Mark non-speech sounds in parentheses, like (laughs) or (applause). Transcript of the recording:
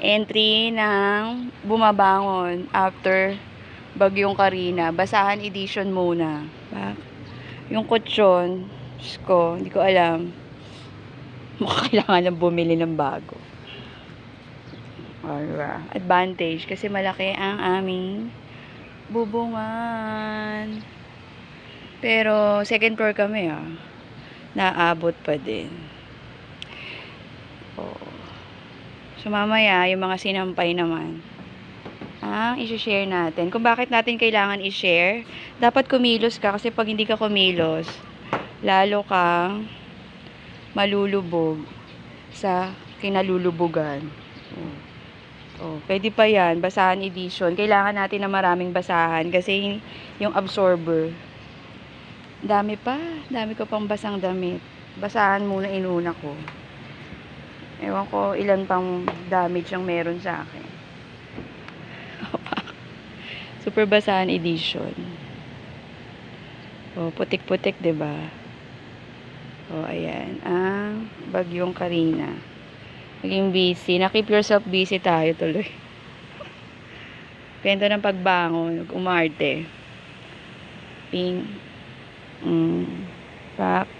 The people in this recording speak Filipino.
entry ng bumabangon after bagyong Karina. Basahan edition muna. Ba? Yung kutsyon, ko, hindi ko alam. Mukhang (laughs) kailangan ng bumili ng bago. Alright. Advantage kasi malaki ang aming bubungan. Pero second floor kami ah. Naabot pa din. Oh. So mamaya, yung mga sinampay naman, ang isi-share natin. Kung bakit natin kailangan i-share, dapat kumilos ka kasi pag hindi ka kumilos, lalo kang malulubog sa kinalulubugan. Oh. Oh, pwede pa yan, basahan edition. Kailangan natin na maraming basahan kasi yung absorber. Dami pa, dami ko pang basang damit. Basahan muna inuna ko. Ewan ko ilan pang damage ang meron sa akin. (laughs) Super basahan edition. Oh, putik-putik, 'di ba? Oh, ayan. Ang bagyong Karina. Naging busy. Na-keep yourself busy tayo tuloy. (laughs) Kwento ng pagbangon. Umarte. Ping. Mm. Pak.